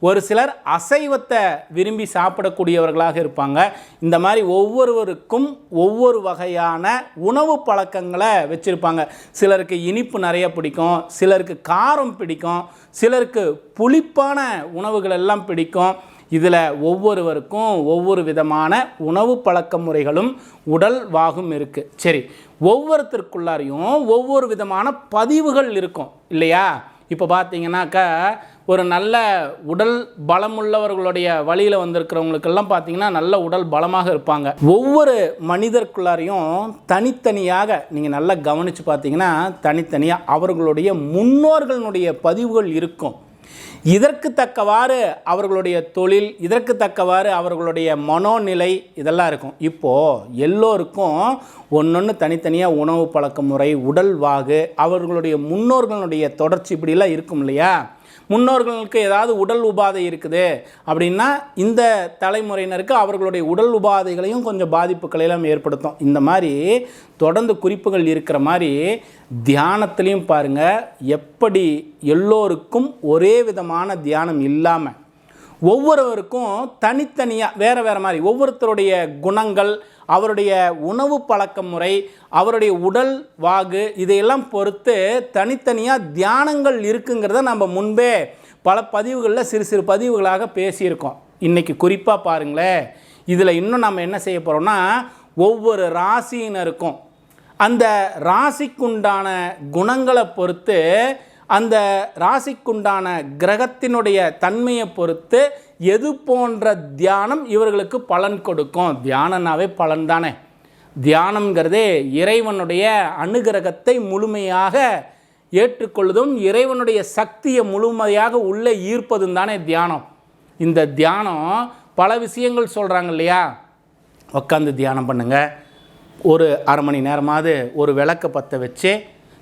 ஒரு சிலர் அசைவத்தை விரும்பி சாப்பிடக்கூடியவர்களாக இருப்பாங்க. இந்த மாதிரி ஒவ்வொருவருக்கும் ஒவ்வொரு வகையான உணவு பழக்கங்களை வச்சுருப்பாங்க. சிலருக்கு இனிப்பு நிறைய பிடிக்கும் சிலருக்கு காரம் பிடிக்கும் சிலருக்கு புளிப்பான உணவுகள் எல்லாம் பிடிக்கும். இதில் ஒவ்வொருவருக்கும் ஒவ்வொரு விதமான உணவு பழக்க முறைகளும் உடல் வாகும் இருக்குது சரி ஒவ்வொருத்தருக்குள்ளாரையும் ஒவ்வொரு விதமான பதிவுகள் இருக்கும். இல்லையா? இப்போ பார்த்தீங்கன்னாக்கா ஒரு நல்ல உடல் பலமுள்ளவர்களுடைய வழியில் வந்திருக்கிறவங்களுக்கெல்லாம் பார்த்தீங்கன்னா நல்ல உடல் பலமாக இருப்பாங்க. ஒவ்வொரு மனிதர்க்குள்ளாரையும் தனித்தனியாக நீங்கள் நல்லா கவனித்து பார்த்தீங்கன்னா தனித்தனியாக அவர்களுடைய முன்னோர்களுடைய பதிவுகள் இருக்கும். இதற்கு தக்கவாறு அவர்களுடைய தொழில் இதற்கு தக்கவாறு அவர்களுடைய மனோநிலை இதெல்லாம் இருக்கும். இப்போது எல்லோருக்கும் ஒன்றொன்று தனித்தனியாக உணவு பழக்க முறை உடல் வாகு அவர்களுடைய முன்னோர்களுடைய தொடர்ச்சி இப்படிலாம் இருக்கும் இல்லையா? முன்னோர்களுக்கு ஏதாவது உடல் உபாதை இருக்குது அப்படின்னா இந்த தலைமுறையினருக்கு அவர்களுடைய உடல் உபாதைகளையும் கொஞ்சம் பாதிப்புகளை எல்லாம் ஏற்படுத்தும். இந்த மாதிரி தொடர்ந்து குறிப்புகள் இருக்கிற மாதிரி தியானத்துலேயும் பாருங்கள் எப்படி எல்லோருக்கும் ஒரே விதமான தியானம் இல்லாமல் ஒவ்வொருவருக்கும் தனித்தனியாக வேறு வேறு மாதிரி ஒவ்வொருத்தருடைய குணங்கள் அவருடைய உணவு பழக்க முறை அவருடைய உடல் வாகு இதையெல்லாம் பொறுத்து தனித்தனியாக தியானங்கள் இருக்குங்கிறத நம்ம முன்பே பல பதிவுகளில் சிறு சிறு பதிவுகளாக பேசியிருக்கோம். இன்றைக்கி குறிப்பாக பாருங்களேன் இதில் இன்னும் நம்ம என்ன செய்ய போகிறோம்னா ஒவ்வொரு ராசியினருக்கும் அந்த ராசிக்குண்டான குணங்களை பொறுத்து அந்த ராசிக்குண்டான கிரகத்தினுடைய தன்மையை பொறுத்து எது போன்ற தியானம் இவர்களுக்கு பலன் கொடுக்கும்? தியானம்னாவே பலன் தானே. தியானம்ங்கிறதே இறைவனுடைய அனுகிரகத்தை முழுமையாக ஏற்றுக்கொள்வதும் இறைவனுடைய சக்தியை முழுமையாக உள்ளே ஈர்ப்பதும் தானே தியானம். இந்த தியானம் பல விஷயங்கள் சொல்கிறாங்க இல்லையா? உட்காந்து தியானம் பண்ணுங்கள் ஒரு அரை மணி நேரமாவது ஒரு விளக்கை பற்ற வச்சு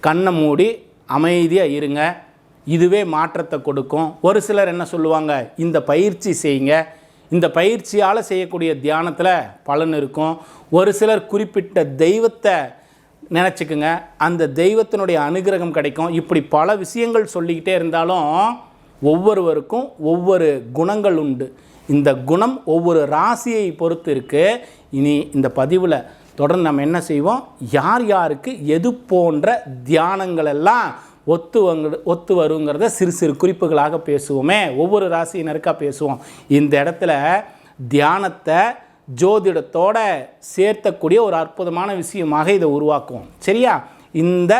கண்ணை மூடி அமைதியாக இருங்க. இதுவே மாற்றத்தை கொடுக்கும். ஒரு சிலர் என்ன சொல்லுவாங்க? இந்த பயிற்சி செய்யுங்க. இந்த பயிற்சியால் செய்யக்கூடிய தியானத்தில் பலன் இருக்கும். ஒரு சிலர் குறிப்பிட்ட தெய்வத்தை நினச்சிக்குங்க. அந்த தெய்வத்தினுடைய அனுகிரகம் கிடைக்கும். இப்படி பல விஷயங்கள் சொல்லிக்கிட்டே இருந்தாலும் ஒவ்வொருவருக்கும் ஒவ்வொரு குணங்கள் உண்டு. இந்த குணம் ஒவ்வொரு ராசியை பொறுத்து இருக்குது இனி இந்த பதிவில் தொடர்ந்து நம்ம என்ன செய்வோம்? யார் யாருக்கு எது போன்ற தியானங்கள் எல்லாம் ஒத்து வங்க ஒத்து வருங்கிறத சிறு சிறு குறிப்புகளாக பேசுவோமே. ஒவ்வொரு ராசியினருக்காக பேசுவோம். இந்த இடத்துல தியானத்தை ஜோதிடத்தோட சேர்த்தக்கூடிய ஒரு அற்புதமான விஷயமாக இதை உருவாக்குவோம் சரியா? இந்த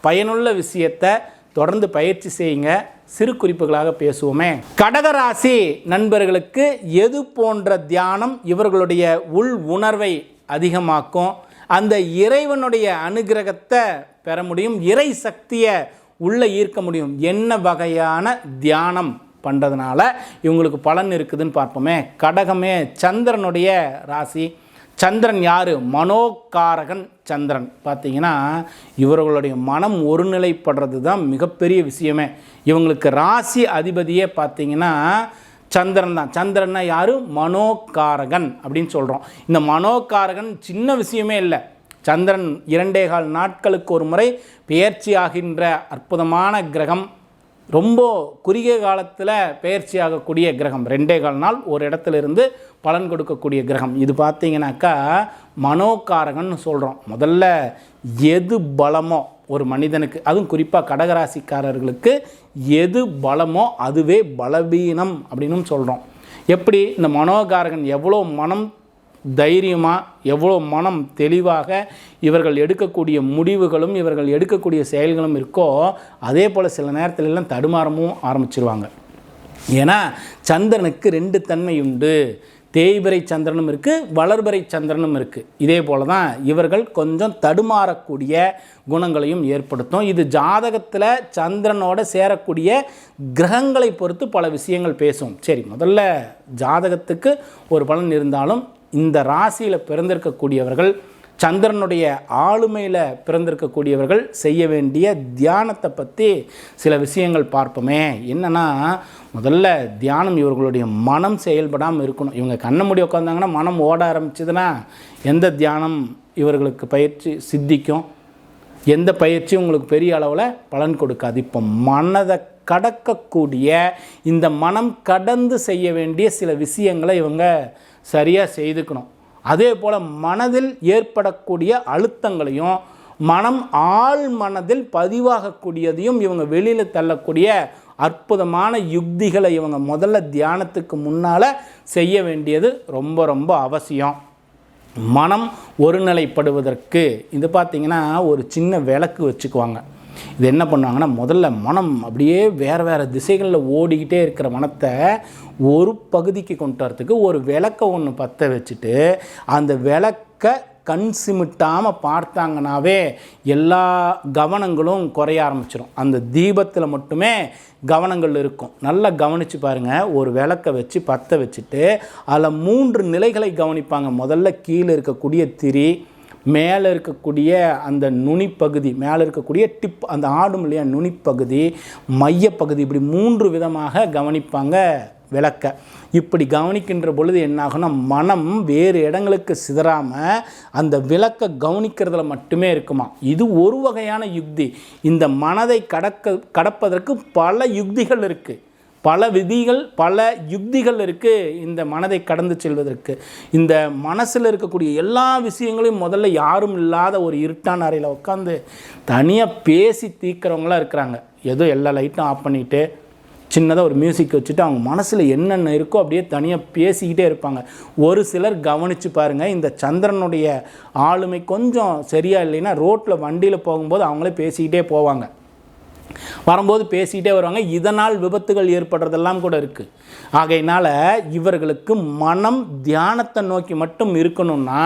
பயனுள்ள விஷயத்தை தொடர்ந்து பயிற்சி செய்யுங்க. சிறு குறிப்புகளாக பேசுவோமே. கடகராசி நண்பர்களுக்கு எது போன்ற தியானம் இவர்களுடைய உள் உணர்வை அதிகமாக்கும். அந்த இறைவனுடைய அனுகிரகத்தை பெற முடியும். இறை சக்தியை உள்ளே ஈர்க்க முடியும். என்ன வகையான தியானம் பண்ணுறதுனால இவங்களுக்கு பலன் இருக்குதுன்னு பார்ப்போமே. கடகமே சந்திரனுடைய ராசி. சந்திரன் யார்? மனோகாரகன் சந்திரன். பார்த்தீங்கன்னா இவர்களுடைய மனம் ஒருநிலைப்படுறது தான் மிகப்பெரிய விஷயமே. இவங்களுக்கு ராசி அதிபதியே பார்த்தீங்கன்னா சந்திரன் தான் சந்திரன்னா யார்? மனோகாரகன் அப்படின்னு சொல்கிறோம் இந்த மனோகாரகன் சின்ன விஷயமே இல்லை. சந்திரன் இரண்டே கால் நாட்களுக்கு ஒரு முறை பெயர்ச்சி ஆகின்ற அற்புதமான கிரகம். ரொம்ப குறுகிய காலத்தில் பெயர்ச்சியாகக்கூடிய கிரகம். ரெண்டே கால் நாள் ஒரு இடத்துல இருந்து பலன் கொடுக்கக்கூடிய கிரகம். இது பார்த்தீங்கன்னாக்கா மனோகாரகன்னு சொல்கிறோம் முதல்ல எது பலமோ ஒரு மனிதனுக்கு அதுவும் குறிப்பாக கடகராசிக்காரர்களுக்கு எது பலமோ அதுவே பலவீனம் அப்படின்னும் சொல்கிறோம் எப்படி இந்த மனோகாரகன் எவ்வளோ மனம் தைரியமாக எவ்வளோ மனம் தெளிவாக இவர்கள் எடுக்கக்கூடிய முடிவுகளும் இவர்கள் எடுக்கக்கூடிய செயல்களும் இருக்கோ அதே போல் சில நேரத்துல எல்லாம் தடுமாறமும் ஆரம்பிச்சிருவாங்க. ஏன்னா சந்திரனுக்கு ரெண்டு தன்மை உண்டு. தேய்பிறை சந்திரனும் இருக்குது வளர்பிறை சந்திரனும் இருக்குது இதே போல தான் இவர்கள் கொஞ்சம் தடுமாறக்கூடிய குணங்களையும் ஏற்படுத்தும். இது ஜாதகத்தில் சந்திரனோட சேரக்கூடிய கிரகங்களை பொறுத்து பல விஷயங்கள் பேசும். சரி முதல்ல ஜாதகத்துக்கு ஒரு பலன் இருந்தாலும் இந்த ராசியில் பிறந்திருக்கக்கூடியவர்கள் சந்திரனுடைய ஆளுமையில் பிறந்திருக்கக்கூடியவர்கள் செய்ய வேண்டிய தியானத்தை பற்றி சில விஷயங்கள் பார்ப்போமே. என்னென்னா முதல்ல தியானம் இவர்களுடைய மனம் செயல்படாமல் இருக்கணும். இவங்க கண்ணை மூடி உட்காந்தாங்கன்னா மனம் ஓட ஆரம்பிச்சதுன்னா எந்த தியானம் இவர்களுக்கு பயிற்சி சித்திக்கும்? எந்த பயிற்சியும் உங்களுக்கு பெரிய அளவில் பலன் கொடுக்காது. இப்போ மனதை கடக்கக்கூடிய இந்த மனம் கடந்து செய்ய வேண்டிய சில விஷயங்களை இவங்க சரியாக செய்துக்கணும். அதே போல் மனதில் ஏற்படக்கூடிய அழுத்தங்களையும் மனம் ஆள் மனதில் பதிவாகக்கூடியதையும் இவங்க வெளியில் தள்ளக்கூடிய அற்புதமான யுக்திகளை இவங்க முதல்ல தியானத்துக்கு முன்னால் செய்ய வேண்டியது ரொம்ப ரொம்ப அவசியம். மனம் ஒருநிலைப்படுவதற்கு இது பார்த்திங்கன்னா ஒரு சின்ன விளக்கு வச்சுக்குவாங்க. இது என்ன பண்ணுவாங்கன்னா முதல்ல மனம் அப்படியே வேறு வேறு திசைகளில் ஓடிக்கிட்டே இருக்கிற மனத்தை ஒரு பகுதிக்கு கொண்டு வரத்துக்கு ஒரு விளக்கை ஒன்று பற்ற வச்சுட்டு அந்த விளக்கை கண் சிமிட்டாமல் பார்த்தாங்கனாவே எல்லா கவனங்களும் குறைய ஆரம்பிச்சிடும் அந்த தீபத்தில் மட்டுமே கவனங்கள் இருக்கும். நல்லா கவனித்து பாருங்கள் ஒரு விளக்கை வச்சு பற்ற வச்சுட்டு அதில் மூன்று நிலைகளை கவனிப்பாங்க. முதல்ல கீழே இருக்கக்கூடிய திரி மேலே இருக்கக்கூடிய அந்த நுனிப்பகுதி மேலே இருக்கக்கூடிய டிப் அந்த ஆடும் இல்லையா நுனிப்பகுதி மையப்பகுதி இப்படி மூன்று விதமாக கவனிப்பாங்க விளக்க. இப்படி கவனிக்கின்ற பொழுது என்னாகும்னா மனம் வேறு இடங்களுக்கு சிதறாமல் அந்த விளக்க கவனிக்கிறதுல மட்டுமே இருக்குமா? இது ஒரு வகையான யுக்தி. இந்த மனதை கடக்க கடப்பதற்கு பல யுக்திகள் இருக்குது பல விதிகள் பல யுக்திகள் இருக்குது இந்த மனதை கடந்து செல்வதற்கு. இந்த மனசில் இருக்கக்கூடிய எல்லா விஷயங்களையும் முதல்ல யாரும் இல்லாத ஒரு இருட்டான அறையில் உட்காந்து தனியாக பேசி தீக்கிறவங்களாம் இருக்கிறாங்க. ஏதோ எல்லா லைட்டும் ஆஃப் பண்ணிவிட்டு சின்னதாக ஒரு மியூசிக் வச்சுட்டு அவங்க மனசில் என்னென்ன இருக்கோ அப்படியே தனியாக பேசிக்கிட்டே இருப்பாங்க. ஒரு சிலர் கவனித்து பாருங்கள் இந்த சந்திரனுடைய ஆளுமை கொஞ்சம் சரியாக இல்லைன்னா ரோட்டில் வண்டியில் போகும்போது அவங்களே பேசிக்கிட்டே போவாங்க. வரும்போது பேசிக்கிட்டே வருவாங்க. இதனால் விபத்துகள் ஏற்படுறதெல்லாம் கூட இருக்குது ஆகையினால் இவர்களுக்கு மனம் தியானத்தை நோக்கி மட்டும் இருக்கணும்னா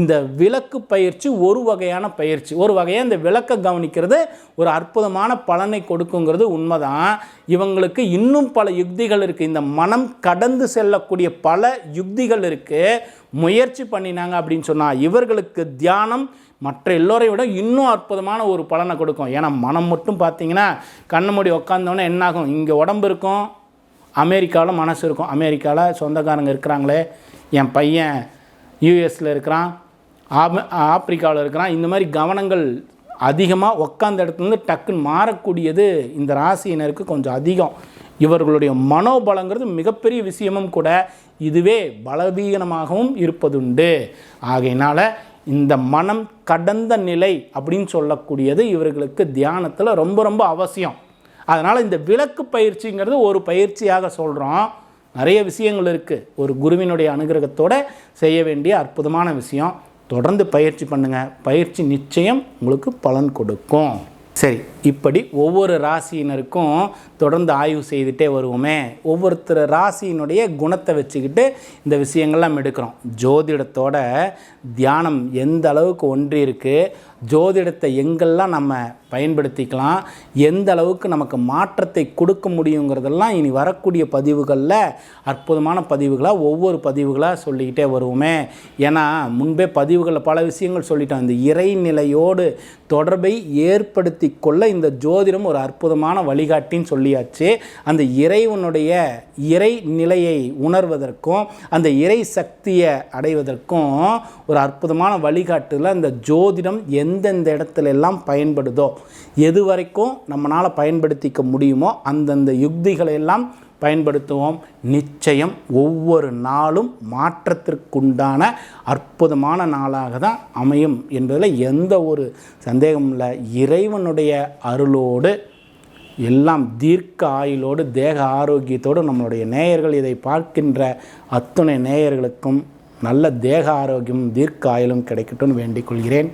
இந்த விளக்கு பயிற்சி ஒரு வகையான பயிற்சி. ஒரு வகையாக இந்த விளக்கை கவனிக்கிறது ஒரு அற்புதமான பலனை கொடுக்குங்கிறது உண்மைதான். இவங்களுக்கு இன்னும் பல யுக்திகள் இருக்குது இந்த மனம் கடந்து செல்லக்கூடிய பல யுக்திகள் இருக்குது முயற்சி பண்ணினாங்க அப்படின்னு சொன்னால் இவர்களுக்கு தியானம் மற்ற எல்லோரை விட இன்னும் அற்புதமான ஒரு பலனை கொடுக்கும். ஏன்னா மனம் மட்டும் பார்த்தீங்கன்னா கண்ணு மூடி உட்காந்தோன்னே என்னாகும்? இங்கே உடம்பு இருக்கும் அமெரிக்காவில் மனசு இருக்கும். அமெரிக்காவில் சொந்தக்காரங்க இருக்கிறாங்களே என் பையன் யூஎஸில் இருக்கிறான் ஆப் ஆப்பிரிக்காவில் இருக்கிறான். இந்த மாதிரி கவனங்கள் அதிகமாக உட்காந்த இடத்துலேருந்து டக்குன்னு மாறக்கூடியது இந்த ராசியினருக்கு கொஞ்சம் அதிகம். இவர்களுடைய மனோபலங்கிறது மிகப்பெரிய விஷயமும் கூட இதுவே பலவீனமாகவும் இருப்பதுண்டு. ஆகையினால் இந்த மனம் கடந்த நிலை அப்படின்னு சொல்லக்கூடியது இவர்களுக்கு தியானத்தில் ரொம்ப ரொம்ப அவசியம். அதனால் இந்த விளக்கு பயிற்சிங்கிறது ஒரு பயிற்சியாக சொல்கிறோம் நிறைய விஷயங்கள் இருக்குது ஒரு குருவினுடைய அனுகிரகத்தோடு செய்ய வேண்டிய அற்புதமான விஷயம். தொடர்ந்து பயிற்சி பண்ணுங்கள் பயிற்சி நிச்சயம் உங்களுக்கு பலன் கொடுக்கும். சரி இப்படி ஒவ்வொரு ராசியினருக்கும் தொடர்ந்து ஆய்வு செய்துட்டே வருவோமே. ஒவ்வொருத்தர் ராசியினுடைய குணத்தை வச்சுக்கிட்டு இந்த விஷயங்கள்லாம் எடுக்கிறோம். ஜோதிடத்தோட தியானம் எந்த அளவுக்கு ஒன்றி இருக்குது ஜோதிடத்தை எங்கெல்லாம் நம்ம பயன்படுத்திக்கலாம் எந்த அளவுக்கு நமக்கு மாற்றத்தை கொடுக்க முடியுங்கிறதெல்லாம் இனி வரக்கூடிய பதிவுகளில் அற்புதமான பதிவுகளாக ஒவ்வொரு பதிவுகளாக சொல்லிக்கிட்டே வருவோமே. ஏன்னா முன்பே பதிவுகளில் பல விஷயங்கள் சொல்லிட்டோம். இந்த இறைநிலையோடு தொடர்பை ஏற்படுத்தி கொள்ள இந்த ஜோதிடம் ஒரு அற்புதமான வழிகாட்டின்னு சொல்லியாச்சு. அந்த இறைவனுடைய இறை நிலையை உணர்வதற்கும் அந்த இறை சக்தியை அடைவதற்கும் ஒரு அற்புதமான வழிகாட்டுல அந்த ஜோதிடம் எந்தெந்த இடத்துல எல்லாம் பயன்படுதோ எது வரைக்கும் நம்மளால் பயன்படுத்திக்க முடியுமோ அந்தந்த யுக்திகளை எல்லாம் பயன்படுத்துவோம். நிச்சயம் ஒவ்வொரு நாளும் மாற்றத்திற்குண்டான அற்புதமான நாளாக தான் அமையும் என்பதில் எந்த ஒரு சந்தேகமும் இல்லை. இறைவனுடைய அருளோடு எல்லாம் தீர்க்க ஆயுளோடு தேக ஆரோக்கியத்தோடு நம்மளுடைய நேயர்கள் இதை பார்க்கின்ற அத்துணை நேயர்களுக்கும் நல்ல தேக ஆரோக்கியமும் தீர்க்க ஆயுளும் கிடைக்கட்டும்னு வேண்டிக் கொள்கிறேன்.